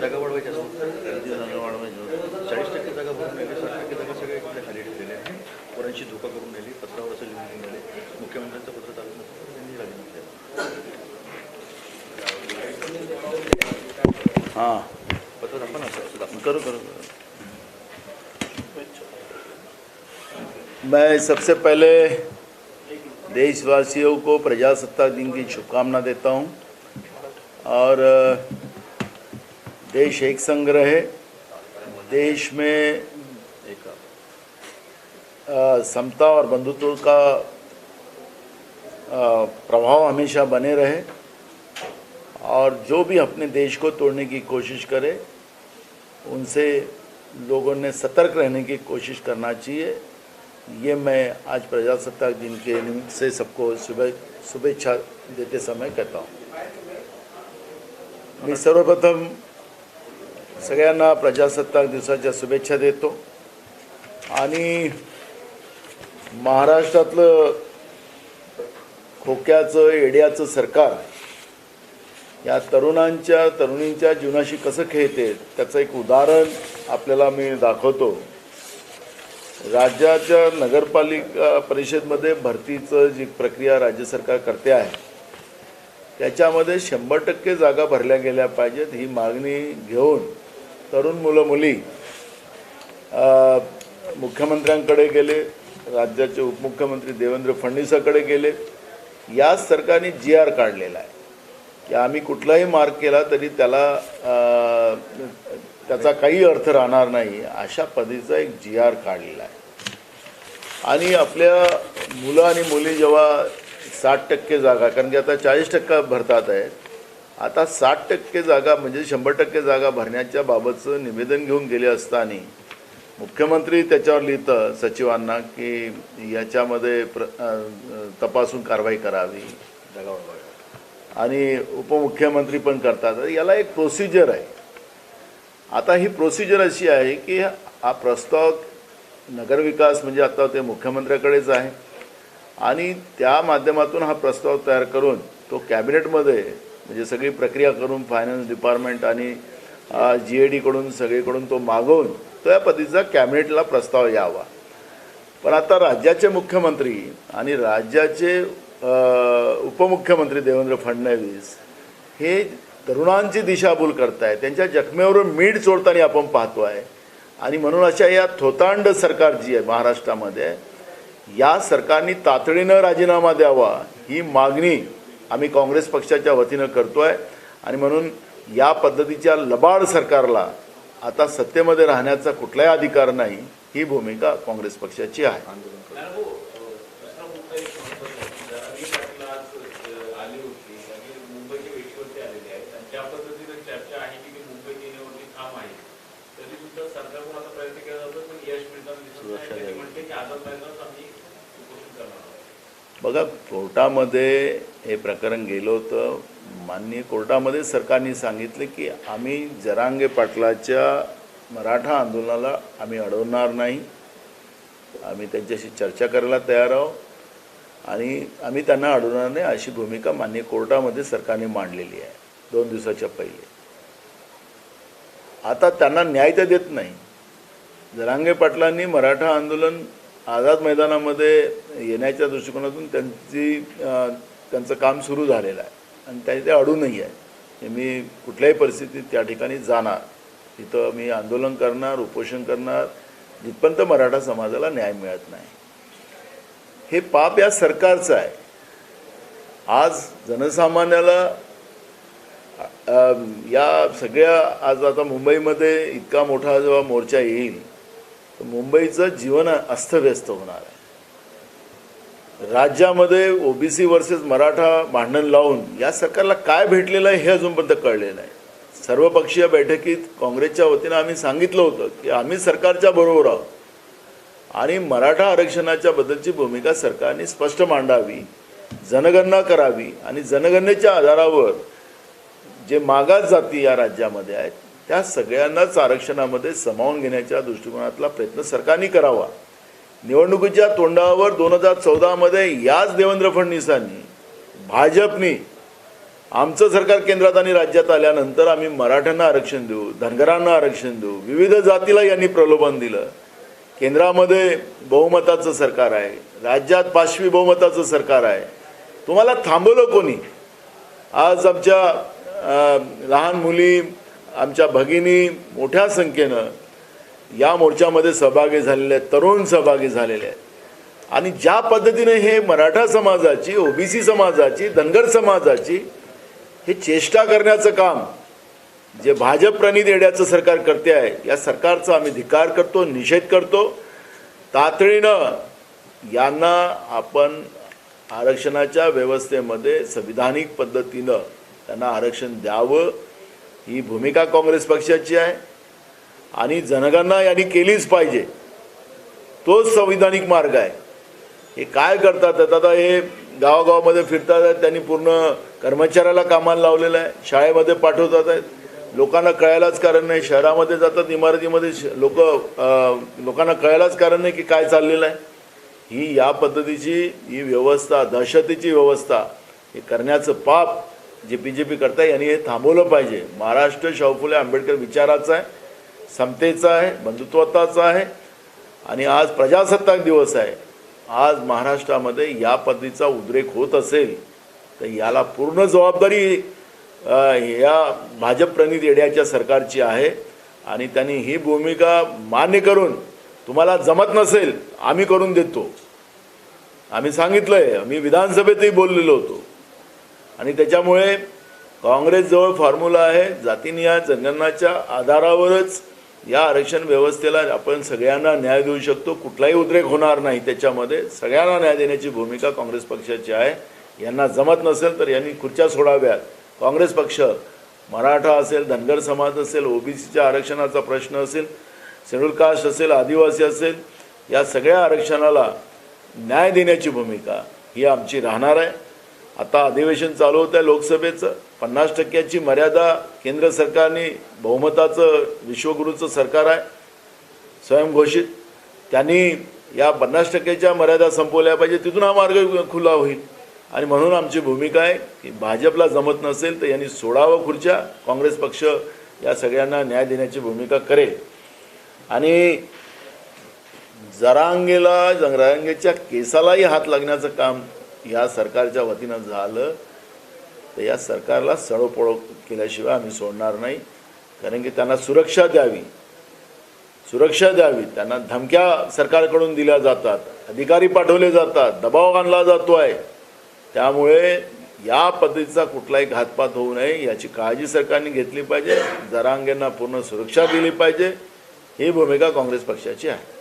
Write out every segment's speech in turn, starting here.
जागा वाढवायची GAD करून जागा वाढवायच्या चाळीस टक्के जागा भरून राहिली साठ टक्के जागा सगळ्या इकडे खाली ठेवलेले आहे पोरांची धोका करून राहिली पत्रावर असं लिहून घेऊन मुख्यमंत्र्यांचं पत्र चालू नसतं त्यांनी राजीनामा हां पत्र दाखवा ना सर दाखवा करू करो करो मैं सबसे पहले देशवासियों को प्रजासत्ताक दिन की शुभकामना देता हूँ। और देश एक संग रहे, देश में समता और बंधुत्व का प्रभाव हमेशा बने रहे। और जो भी अपने देश को तोड़ने की कोशिश करे, उनसे लोगों ने सतर्क रहने की कोशिश करना चाहिए। ये मैं आज प्रजासत्ताक दिन के निमित्त से सबको शुभे शुभेच्छा देते समय कहता हूँ। मी सर्वप्रथम सगळ्यांना प्रजासत्ताक दिवसाच्या शुभेच्छा देतो आणि महाराष्ट्रातलं खोक्याचं एड्याचं सरकार या तरुणांच्या तरुणींच्या जीवनाशी कसं खेळते त्याचं एक उदाहरण आपल्याला मी दाखवतो. राज्याच्या नगरपालिका परिषदमध्ये भरतीचं जी प्रक्रिया राज्य सरकार करते आहे त्याच्यामध्ये शंभर टक्के जागा भरल्या गेल्या पाहिजेत ही मागणी घेऊन तरुण मुलं मुली मुख्यमंत्र्यांकडे गेले राज्याचे उपमुख्यमंत्री देवेंद्र फडणवीसाकडे गेले. याच सरकारने जी आर काढलेला आहे. की आम्ही कुठलाही मार्क केला तरी त्याला त्याचा काही अर्थ राहणार नाही. अशा पद्धतीचा एक जी आर काढलेला आहे. आणि आपल्या मुलं आणि मुली जेव्हा साठ टक्के जागा कारण की आता चाळीस टक्का भरतात आहेत आता साठ टक्के जागा म्हणजे शंभर टक्के जागा भरण्याच्या बाबतचं निवेदन घेऊन गेले असताना मुख्यमंत्री त्याच्यावर लिहितं सचिवांना की याच्यामध्ये प्र तपासून कारवाई करावी. आणि उपमुख्यमंत्री पण करतात. याला एक प्रोसिजर आहे. आता ही प्रोसिजर अशी आहे की हा प्रस्ताव नगरविकास म्हणजे आता ते मुख्यमंत्र्याकडेच आहे. आणि त्या माध्यमातून हा प्रस्ताव तयार करून तो कॅबिनेटमध्ये म्हणजे सगळी प्रक्रिया करून फायनान्स डिपार्टमेंट आणि जी ए डीकडून सगळीकडून तो मागवून तो या पद्धतीचा कॅबिनेटला प्रस्ताव यावा. पण आता राज्याचे मुख्यमंत्री आणि राज्याचे उपमुख्यमंत्री देवेंद्र फडणवीस हे तरुणांची दिशाभूल करताय त्यांच्या जखमेवरून मीठ चोळताना आपण पाहतो आहे आणि म्हणून अशा या थोतांड सरकार जी आहे महाराष्ट्रामध्ये या सरकारने तातडीनं राजीनामा द्यावा ही मागणी आम्ही काँग्रेस पक्षाच्या वतीनं करतो आहे आणि म्हणून या पद्धतीच्या लबाड सरकारला आता सत्तेमध्ये राहण्याचा कुठलाही अधिकार नाही ही भूमिका काँग्रेस पक्षाची आहे आंदोलन करू कारण हो, अ, दुसरा मुद्दा एक महत्त्वाचा आहे. रवी पाटील आज अ, आले होते आणि मुंबईच्या वेशीवरती आलेले आहेत आणि ज्या पद्धतीने चर्चा आहे की ते मुंबईत येण्यावरती ठाम आहे तरी सुद्धा सरकारकडून आता प्रयत्न केला जातो पण यश मिळताना दिसत नाही सुरक्षा त्यांनी द्यावी. म्हणते की आझाद मैदानात आम्ही उपोषण सुरक्षा द्यावी बघा कोर्टामध्ये हे प्रकरण गेलं होतं. माननीय कोर्टामध्ये सरकारने सांगितले की आम्ही जरांगे पाटलाच्या मराठा आंदोलनाला आम्ही अडवणार नाही. आम्ही त्यांच्याशी चर्चा करायला तयार आहोत. आणि आम्ही त्यांना अडवणार नाही अशी भूमिका माननीय कोर्टामध्ये सरकारने मांडलेली आहे दोन दिवसाच्या पहिले. आता त्यांना न्याय तर देत नाही. जरांगे पाटलांनी मराठा आंदोलन आझाद मैदानामध्ये येण्याच्या दृष्टिकोनातून त्यांची त्यांचं काम सुरू झालेलं आहे. आणि त्या ते अडूनही आहे. मी कुठल्याही परिस्थितीत त्या ठिकाणी जाणार. तिथं मी आंदोलन करणार उपोषण करणार जिथपर्यंत मराठा समाजाला न्याय मिळत नाही. हे पाप या सरकारचं आहे. आज जनसामान्याला या सगळ्या आज आता मुंबईमध्ये इतका मोठा जेव्हा मोर्चा येईल तर मुंबईचं जीवन अस्तव्यस्त होणार आहे. राज्यामध्ये ओबीसी वर्सेस मराठा भांडण लावून या सरकारला काय भेटलेलं आहे हे अजूनपर्यंत कळलेलं नाही सर्वपक्षीय बैठकीत काँग्रेसच्या वतीनं आम्ही सांगितलं होतं की आम्ही सरकारच्या बरोबर आहोत. आणि मराठा आरक्षणाच्या बद्दलची भूमिका सरकारने स्पष्ट मांडावी जनगणना करावी आणि जनगणनेच्या आधारावर जे मागास जाती या राज्यामध्ये आहेत त्या सगळ्यांनाच आरक्षणामध्ये सामावून घेण्याच्या दृष्टिकोनातला प्रयत्न सरकारने करावा. निवडणुकीच्या तोंडावर दोन हजार चौदामध्ये याच देवेंद्र फडणवीसांनी भाजपनी आमचं सरकार केंद्रात आणि राज्यात आल्यानंतर आम्ही मराठ्यांना आरक्षण देऊ धनगरांना आरक्षण देऊ विविध जातीला यांनी प्रलोभन दिलं. केंद्रामध्ये बहुमताचं सरकार आहे राज्यात पाचवी बहुमताचं सरकार आहे. तुम्हाला थांबवलं कोणी? आज आमच्या लहान मुली आमच्या भगिनी मोठ्या संख्येनं या मोर्चामध्ये सहभागी झालेले आहेत तरुण सहभागी झालेले आहेत. आणि ज्या पद्धतीने हे मराठा समाजाची ओबीसी समाजाची धनगर समाजाची हे चेष्टा करण्याचं काम जे भाजप प्रणित येण्याचं सरकार करते आहे या सरकारचा आम्ही धिकार करतो निषेध करतो. तातडीनं यांना आपण आरक्षणाच्या व्यवस्थेमध्ये संविधानिक पद्धतीनं त्यांना आरक्षण द्यावं. ही भूमिका काँग्रेस पक्षाची आहे आणि जनगणना यांनी केलीच पाहिजे. तोच संविधानिक मार्ग आहे. हे काय करतात? आता हे गावागावामध्ये फिरतात त्यांनी पूर्ण कर्मचाऱ्याला कामाला लावलेलं आहे शाळेमध्ये पाठवतात आहेत. लोकांना कळायलाच कारण नाही. शहरामध्ये जातात इमारतीमध्ये लोक लोकांना कळायलाच कारण नाही की काय चाललेलं आहे. ही या पद्धतीची ही व्यवस्था दहशतीची व्यवस्था हे करण्याचं पाप जे बी जे पी करताय यांनी हे थांबवलं पाहिजे. महाराष्ट्र शाहू आंबेडकर विचाराचा आहे समतेचा आहे बंधुत्वाचा आहे आणि आज प्रजासत्ताक दिवस आहे. आज महाराष्ट्रामध्ये या पद्धतीचा उद्रेक होत असेल तर याला पूर्ण जबाबदारी या भाजप प्रणित येड्याच्या सरकारची आहे. आणि त्यांनी ही भूमिका मान्य करून तुम्हाला जमत नसेल आम्ही करून देतो. आम्ही सांगितलंय मी विधानसभेतही बोललेलो होतो. आणि त्याच्यामुळे काँग्रेसजवळ फॉर्म्युला आहे जातीनिहाय जनगणनाच्या आधारावरच या आरक्षण व्यवस्थेला आपण सगळ्यांना न्याय देऊ शकतो. कुठलाही उद्रेक होणार नाही त्याच्यामध्ये. सगळ्यांना न्याय देण्याची भूमिका काँग्रेस पक्षाची आहे. यांना जमत नसेल तर यांनी खुर्च्या सोडाव्यात. काँग्रेस पक्ष मराठा असेल धनगर समाज असेल ओबीसीच्या आरक्षणाचा प्रश्न असेल शेड्यूल कास्ट असेल आदिवासी असेल या सगळ्या आरक्षणाला न्याय देण्याची भूमिका ही आमची राहणार आहे. आता अधिवेशन चालू होतं आहे लोकसभेचं. पन्नास टक्क्याची मर्यादा केंद्र सरकारने बहुमताचं विश्वगुरूचं सरकार आहे स्वयंघोषित त्यांनी या पन्नास टक्क्याच्या मर्यादा संपवल्या पाहिजे तिथून हा मार्ग खुला होईल. आणि म्हणून आमची भूमिका आहे की भाजपला जमत नसेल तर यांनी सोडावं खुर्च्या काँग्रेस पक्ष या सगळ्यांना न्याय देण्याची भूमिका करेल. आणि जरांगेला जरांगेच्या केसालाही हात लागण्याचं काम या सरकारच्या वतीनं झालं तर या सरकारला सडोपडो केल्याशिवाय आम्ही सोडणार नाही. कारण की त्यांना सुरक्षा द्यावी. सुरक्षा द्यावी. त्यांना धमक्या सरकारकडून दिल्या जातात. अधिकारी पाठवले जातात. दबाव आणला जातो आहे त्यामुळे या पद्धतीचा कुठलाही घातपात होऊ नये. याची काळजी सरकारने घेतली पाहिजे. जरांगेंना पूर्ण सुरक्षा दिली पाहिजे. ही भूमिका काँग्रेस पक्षाची आहे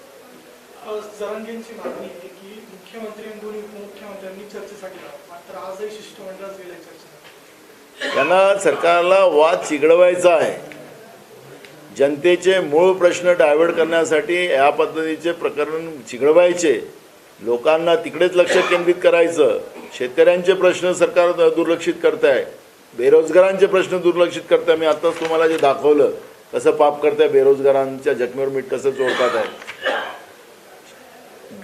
जरांगेंची मागणी आहे की मुख्यमंत्री आणि दोन्ही उपमुख्यमंत्र्यांनी चर्चेसाठी यावं. मात्र आजही गेल्या त्यांना सरकारला वाद चिघडवायचा आहे. जनतेचे मूळ प्रश्न डायव्हर्ट करण्यासाठी या पद्धतीचे प्रकरण चिघडवायचे लोकांना तिकडेच लक्ष केंद्रित करायचं. शेतकऱ्यांचे प्रश्न सरकार दुर्लक्षित करत आहे बेरोजगारांचे प्रश्न दुर्लक्षित करत आहे मी आत्ताच तुम्हाला जे दाखवलं कसं पाप करत आहे बेरोजगारांच्या जखमेवर मीठ कसं चोरतात आहे.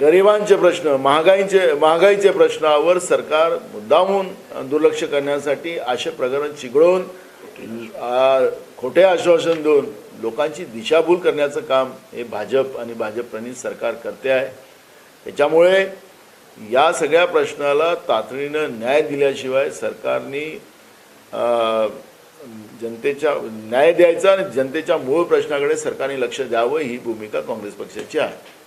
गरिबांचे प्रश्न महागाईचे महागाईचे प्रश्नावर सरकार मुद्दामून दुर्लक्ष करण्यासाठी असे प्रकरण चिघळून खोटे आश्वासन देऊन लोकांची दिशाभूल करण्याचं काम हे भाजप आणि भाजप प्रणित सरकार करते आहे. त्याच्यामुळे या सगळ्या प्रश्नाला तातडीनं न्याय दिल्याशिवाय सरकारने जनतेच्या न्याय द्यायचा आणि जनतेच्या मूळ प्रश्नाकडे सरकारने लक्ष द्यावं ही भूमिका काँग्रेस पक्षाची आहे.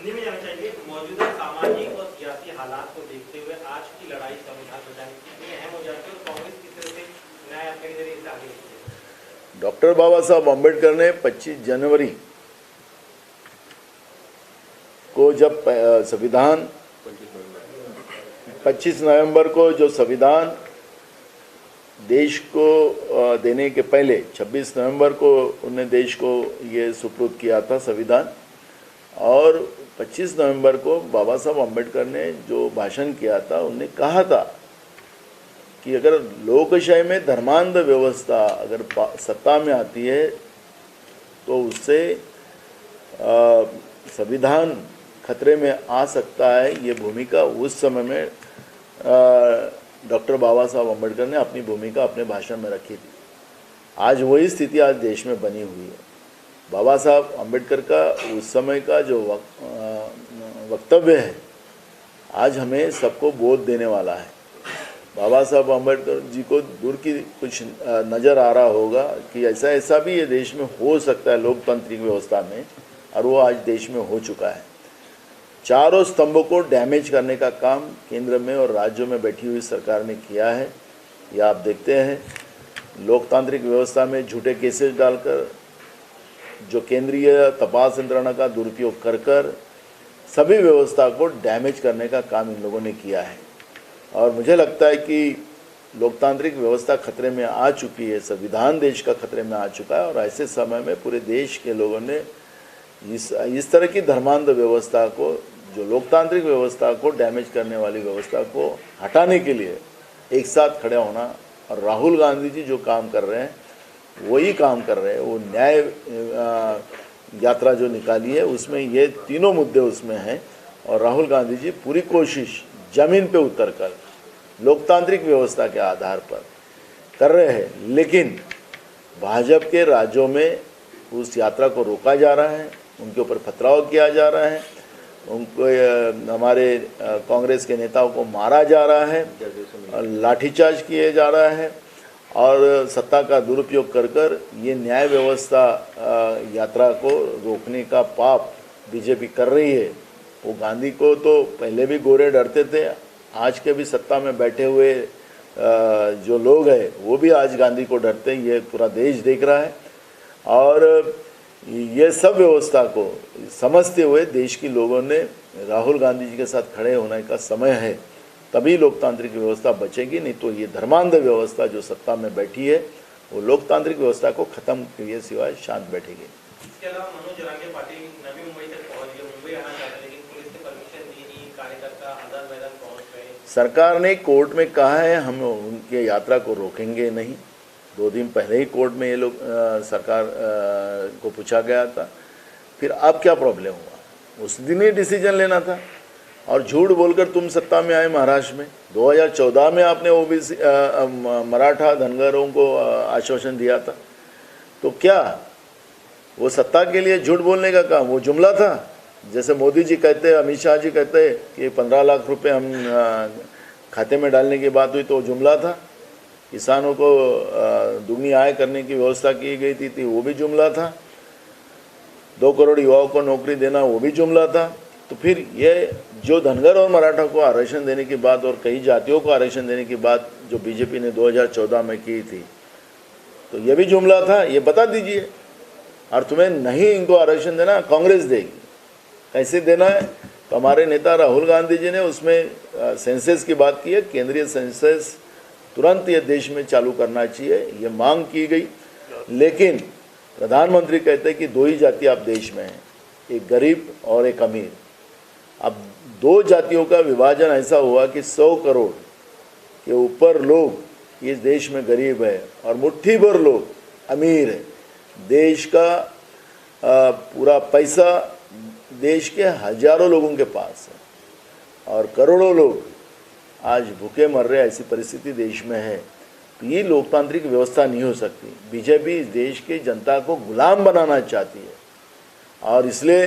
हिंदी में जानना चाहिए मौजूदा सामाजिक और सियासी हालात को देखते हुए आज की लड़ाई संविधान बचाने कितनी अहम हो जाती है और कांग्रेस किस तरह से न्याय आपके नज़रिए से आगे डॉक्टर बाबा साहब अंबेडकर ने 25 जनवरी को जब संविधान 25 नवंबर को जो संविधान देश को देने के पहले 26 नवंबर को उन्हें देश को ये सुपुर्द किया था संविधान, और 25 नवंबर को बाबा साहब अंबेडकर ने जो भाषण किया था उन्होंने कहा था कि अगर लोकशाही में धर्मांध व्यवस्था अगर सत्ता में आती है तो उससे संविधान खतरे में आ सकता है। ये भूमिका उस समय में डॉक्टर बाबा साहब अंबेडकर ने अपनी भूमिका अपने भाषण में रखी थी। आज वही स्थिति आज देश में बनी हुई है। बाबा साहब अंबेडकर का उस समय का जो वक- वक्तव्य है, आज हमें सबको बोध देने वाला है। बाबा साहब अंबेडकर जी को दूर की कुछ नज़र आ रहा होगा कि ऐसा ऐसा भी ये देश में हो सकता है लोकतांत्रिक व्यवस्था में, और वो आज देश में हो चुका है। चारों स्तंभों को डैमेज करने का काम केंद्र में और राज्यों में बैठी हुई सरकार ने किया है। ये आप देखते हैं, लोकतांत्रिक व्यवस्था में झूठे केसेस डालकर जो केंद्रीय तपास यंत्रणा का दुरुपयोग कर कर सभी व्यवस्था को डैमेज करने का काम इन लोगों ने किया है। और मुझे लगता है कि लोकतांत्रिक व्यवस्था खतरे में आ चुकी है, संविधान देश का खतरे में आ चुका है और ऐसे समय में पूरे देश के लोगों ने इस इस तरह की धर्मांध व्यवस्था को, जो लोकतांत्रिक व्यवस्था को डैमेज करने वाली व्यवस्था को हटाने के लिए एक साथ खड़े होना और राहुल गांधी जी जो काम कर रहे हैं वही काम कर रहे हैं, वो न्याय यात्रा जो निकाली है, उसमें ये तीनों मुद्दे उसमें हैं। और राहुल गांधी जी पूरी कोशिश ज़मीन पे उतर कर लोकतांत्रिक व्यवस्था के आधार पर कर रहे हैं, लेकिन भाजपा के राज्यों में उस यात्रा को रोका जा रहा है, उनके ऊपर पथराव किया जा रहा है, उनको हमारे कांग्रेस के नेताओं को मारा जा रहा है, लाठीचार्ज किए जा रहा है और सत्ता का दुरुपयोग कर कर ये न्याय व्यवस्था यात्रा को रोकने का पाप बीजेपी कर रही है। वो गांधी को तो पहले भी गोरे डरते थे, आज के भी सत्ता में बैठे हुए जो लोग हैं, वो भी आज गांधी को डरते हैं, ये पूरा देश देख रहा है। और ये सब व्यवस्था को समझते हुए देश के लोगों ने राहुल गांधी जी के साथ खड़े होने का समय है। तभी लोकतांत्रिक व्यवस्था बचेगी नहीं तो ये धर्मांध व्यवस्था जो सत्ता में बैठी है वो लोकतांत्रिक व्यवस्था को खत्म किए सिवाय शांत बैठेगी। इसके अलावा मनोज पाटिल नवी मुंबई तक पहुँच गए। मुंबई आना चाहते लेकिन पुलिस ने परमिशन दी नहीं। कार्यकर्ता आज़ाद मैदान पहुँच गए। सरकार ने कोर्ट में कहा है हम उनके यात्रा को रोकेंगे नहीं। दो दिन पहले ही कोर्ट में ये लोग सरकार अ, को पूछा गया था। फिर अब क्या प्रॉब्लम हुआ? उस दिन ही डिसीज़न लेना था। और झूठ बोलकर तुम सत्ता में आए महाराष्ट्र में। 2014 में आपने ओ ओबीसी मराठा धनगरों को आश्वासन दिया था। तो क्या वो सत्ता के लिए झूठ बोलने का काम वो जुमला था? जैसे मोदी जी कहते हैं अमित शाह जी कहते हैं कि पंद्रह लाख रुपए हम खाते में डालने की बात हुई तो वो जुमला था। किसानों को दुगनी आय करने की व्यवस्था की गई थी, थी वो भी जुमला था। दो करोड़ युवाओं को नौकरी देना वो भी जुमला था। तो फिर ये जो धनगर और मराठा को आरक्षण देने की बात और कई जातियों को आरक्षण देने की बात जो बीजेपी ने 2014 में की थी तो ये भी जुमला था, ये बता दीजिए। और तुम्हें नहीं इनको आरक्षण देना, कांग्रेस देगी। कैसे देना है? तो हमारे नेता राहुल गांधी जी ने उसमें सेंसस की बात की है, केंद्रीय सेंसेस तुरंत ये देश में चालू करना चाहिए, ये मांग की गई। लेकिन प्रधानमंत्री कहते हैं कि दो ही जाति आप देश में हैं, एक गरीब और एक अमीर। अब दो जातियों का विभाजन ऐसा हुआ कि सौ करोड़ के ऊपर लोग इस देश में गरीब है और मुट्ठी भर लोग अमीर है। देश का पूरा पैसा देश के हज़ारों लोगों के पास है और करोड़ों लोग आज भूखे मर रहे ऐसी परिस्थिति देश में है। तो ये लोकतांत्रिक व्यवस्था नहीं हो सकती। बीजेपी इस देश की जनता को गुलाम बनाना चाहती है और इसलिए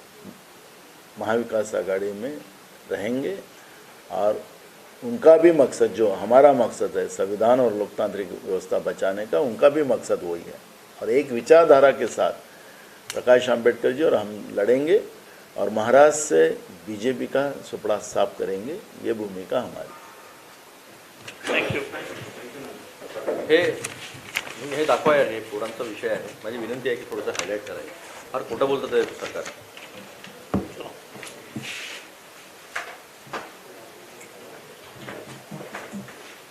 महाविकास आघाड़ी में रहेंगे और उनका भी मकसद जो हमारा मकसद है संविधान और लोकतांत्रिक व्यवस्था बचाने का उनका भी मकसद वही है। और एक विचारधारा के साथ प्रकाश अंबेडकर जी और हम लड़ेंगे और महाराष्ट्र से बीजेपी का सुपड़ा साफ़ करेंगे ये भूमिका हमारी। हे हे दाखवाय हे पोरांचा विषय आहे. माझी विनंती आहे की थोडंसं हायलाईट करायचं. फार खोटं बोलतं ते सरकार.